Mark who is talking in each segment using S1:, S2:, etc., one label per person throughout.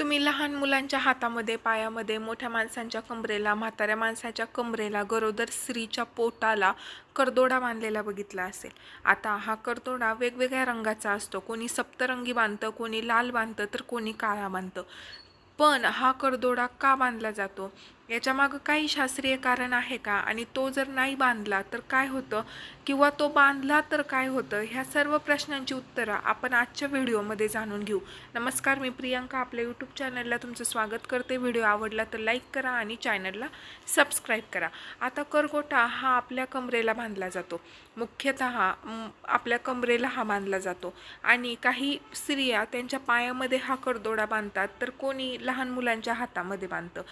S1: तुम्ही लहान मुलांच्या हातामध्ये पायामध्ये मोठ्या माणसांच्या कमरेला म्हाताऱ्या माणसाच्या कमरेला गरोदर स्त्रीच्या पोटाला करदोडा बांधलेला बघितला असेल. आता हा करदोडा वेगवेगळ्या रंगाचा असतो. कोणी सप्तरंगी बांधतं कोणी लाल बांधतं तर कोणी काळा बांधतं. पण हा करदोडा का बांधला जातो? याच्यामागं काही शास्त्रीय कारण आहे का? आणि तो जर नाही बांधला तर काय होतं? किंवा तो बांधला तर काय होतं? ह्या सर्व प्रश्नांची उत्तरं आपण आजच्या व्हिडिओमध्ये जाणून घेऊ. नमस्कार मी प्रियंका. आपल्या यूट्यूब चॅनलला तुमचं स्वागत करते. व्हिडिओ आवडला तर लाईक करा आणि चॅनलला सबस्क्राईब करा. आता करगोटा हा आपल्या कमरेला बांधला जातो. मुख्यतः आपल्या कमरेला हा बांधला जातो. आणि काही स्त्रिया त्यांच्या पायामध्ये हा करदोडा बांधतात तर कोणी लहान मुलांच्या हातामध्ये बांधतं.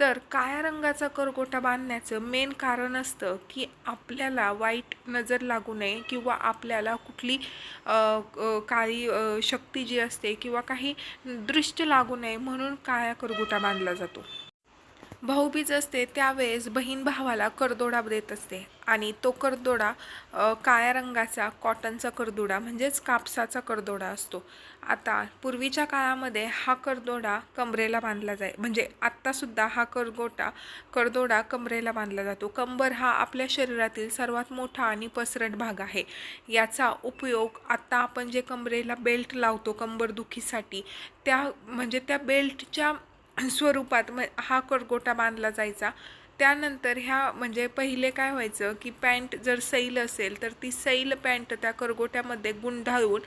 S1: तर काळ्या रंगाचा करगोटा बांधण्याचं मेन कारण असतं की आपल्याला वाईट नजर लागू नये किंवा आपल्याला कुठली काळी शक्ती जी असते किंवा काही दृष्ट लागू नये म्हणून काळ्या करगुटा बांधला जातो. भाऊबीज असते त्यावेळेस बहीण भावाला करदोडा देत असते. आणि तो करदोडा काळ्या रंगाचा कॉटनचा करदोडा म्हणजेच कापसाचा करदोडा असतो. आता पूर्वीच्या काळामध्ये हा करदोडा कमरेला बांधला जाय म्हणजे आत्तासुद्धा हा करगोटा करदोडा कमरेला बांधला जातो. कंबर हा आपल्या शरीरातील सर्वात मोठा आणि पसरट भाग आहे. याचा उपयोग आत्ता आपण जे कमरेला बेल्ट लावतो कंबरदुखीसाठी त्या म्हणजे त्या बेल्टच्या स्वरूपात म हा करगोटा बांधला जायचा. त्यानंतर ह्या म्हणजे पहिले काय व्हायचं की पॅन्ट जर सैल असेल तर ती सैल पॅन्ट त्या करगोट्यामध्ये गुंडाळून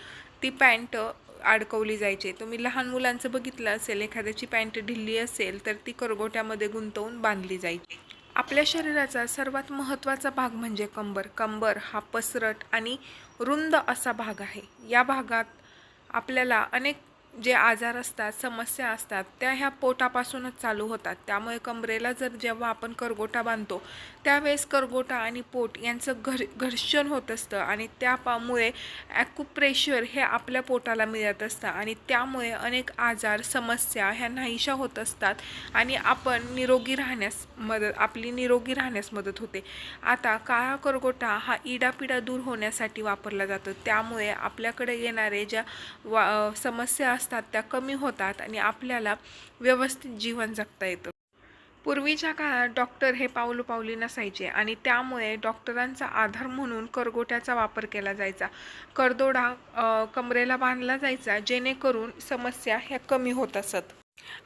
S1: ती पॅन्ट अडकवली जायची. तुम्ही लहान मुलांचं बघितलं असेल एखाद्याची पॅन्ट ढिल्ली असेल तर ती करगोट्यामध्ये गुंतवून बांधली जायची. आपल्या शरीराचा सर्वात महत्त्वाचा भाग म्हणजे कंबर. कंबर हा पसरट आणि रुंद असा भाग आहे. या भागात आपल्याला अनेक जे आजार असतात समस्या असतात त्या ह्या पोटापासूनच चालू होतात. त्यामुळे कमरेला जर जेव्हा आपण करगोटा बांधतो त्यावेळेस करगोटा आणि पोट यांचं घर घर्षण होत असतं आणि त्यामुळे ॲक्युप्रेशर हे आपल्या पोटाला मिळत असतं आणि त्यामुळे अनेक आजार समस्या ह्या नाहीशा होत असतात आणि आपण निरोगी राहण्यास मदत आपली निरोगी राहण्यास मदत होते. आता काळा करगोटा हा इडापिडा दूर होण्यासाठी वापरला जातो. त्यामुळे आपल्याकडे येणारे ज्या वा समस्या असतात त्या कमी होतात आणि आपल्याला व्यवस्थित जीवन जगता येतं. पूर्वीच्या काळात डॉक्टर हे पाऊलपाऊली नसायचे आणि त्यामुळे डॉक्टरांचा आधार म्हणून करगोट्याचा वापर केला जायचा. करदोडा कमरेला बांधला जायचा जेणेकरून समस्या ह्या कमी होत असत.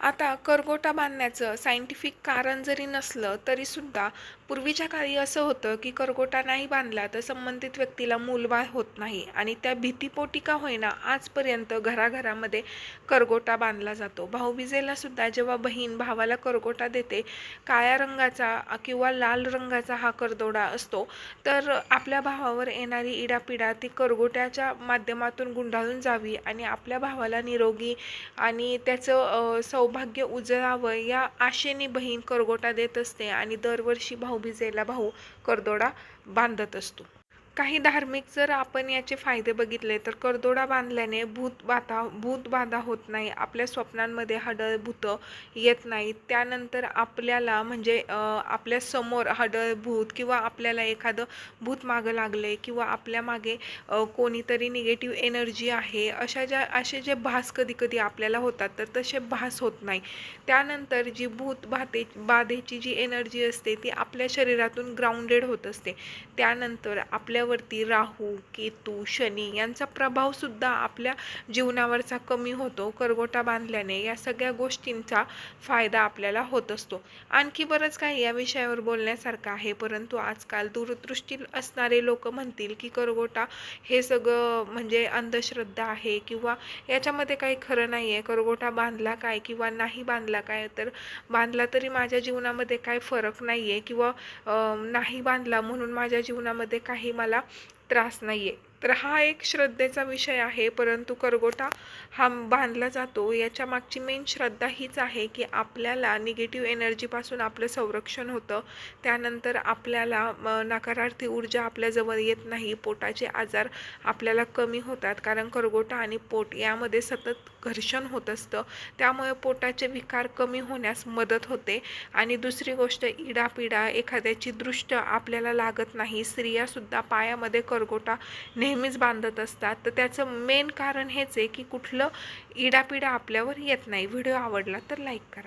S1: आता करगोटा बांधण्याचं सायंटिफिक कारण जरी नसलं तरीसुद्धा पूर्वीच्या काळी असं होतं की करगोटा नाही बांधला तर संबंधित व्यक्तीला मूलबाळ होत नाही आणि त्या भीतीपोटी का होईना आजपर्यंत घराघरामध्ये करगोटा बांधला जातो. भाऊबीजेला सुद्धा जेव्हा बहीण भावाला करगोटा देते काळ्या रंगाचा किंवा लाल रंगाचा हा करदोडा असतो तर आपल्या भावावर येणारी इडापिडा ती करगोट्याच्या माध्यमातून गुंडाळून जावी आणि आपल्या भावाला निरोगी आणि त्याचं सौभाग्य उजळावं या आशेने बहीण करगोटा देत असते आणि दरवर्षी भाऊबीजेला भाऊ करदोडा बांधत असतो. काही धार्मिक जर आपण याचे फायदे बघितले तर करदोडा बांधल्याने भूत बाधा भूत बाधा होत नाही. आपल्या स्वप्नांमध्ये हडळ भूतं येत नाहीत त्यानंतर आपल्याला म्हणजे आपल्यासमोर हडळ भूत किंवा आपल्याला एखादं भूत मागं लागले किंवा आपल्या मागे कोणीतरी निगेटिव्ह एनर्जी आहे अशा ज्या असे जे भास कधी कधी आपल्याला होतात तर तसे भास होत नाही. त्यानंतर जी भूत बाधे बाधेची जी एनर्जी असते ती आपल्या शरीरातून ग्राउंडेड होत असते. त्यानंतर आपल्या आपल्यावरती राहू केतू शनी यांचा प्रभावसुद्धा आपल्या जीवनावरचा कमी होतो. करगोटा बांधल्याने या सगळ्या गोष्टींचा फायदा आपल्याला होत असतो. आणखी बरंच काही या विषयावर बोलण्यासारखं आहे परंतु आजकाल दूरदृष्टी असणारे लोक म्हणतील की करगोटा हे सगळं म्हणजे अंधश्रद्धा आहे किंवा याच्यामध्ये काही खरं नाही आहे करगोटा बांधला काय किंवा नाही बांधला काय तर बांधला तरी माझ्या जीवनामध्ये काय फरक नाही आहे किंवा नाही बांधला म्हणून माझ्या जीवनामध्ये काही मला त्रास नाही आहे तर हा एक श्रद्धेचा विषय आहे परंतु करगोटा हा बांधला जातो. याच्या मागची मेन श्रद्धा हीच आहे की आपल्याला निगेटिव्ह एनर्जीपासून आपलं संरक्षण होतं. त्यानंतर आपल्याला नकारार्थी ऊर्जा आपल्याजवळ येत नाही पोटाचे आजार आपल्याला कमी होतात. कारण करगोटा आणि पोट यामध्ये सतत घर्षण होत असतं. त्यामुळे पोटाचे विकार कमी होण्यास मदत होते. आणि दुसरी गोष्ट इडापिडा एखाद्याची दृष्ट आपल्याला लागत नाही. स्त्रियासुद्धा पायामध्ये करगोटा नेहमीच बांधत असतात. तर त्याचं मेन कारण हेच आहे की कुठलं इडापिडा आपल्यावर येत नाही. व्हिडिओ आवडला तर लाईक करा.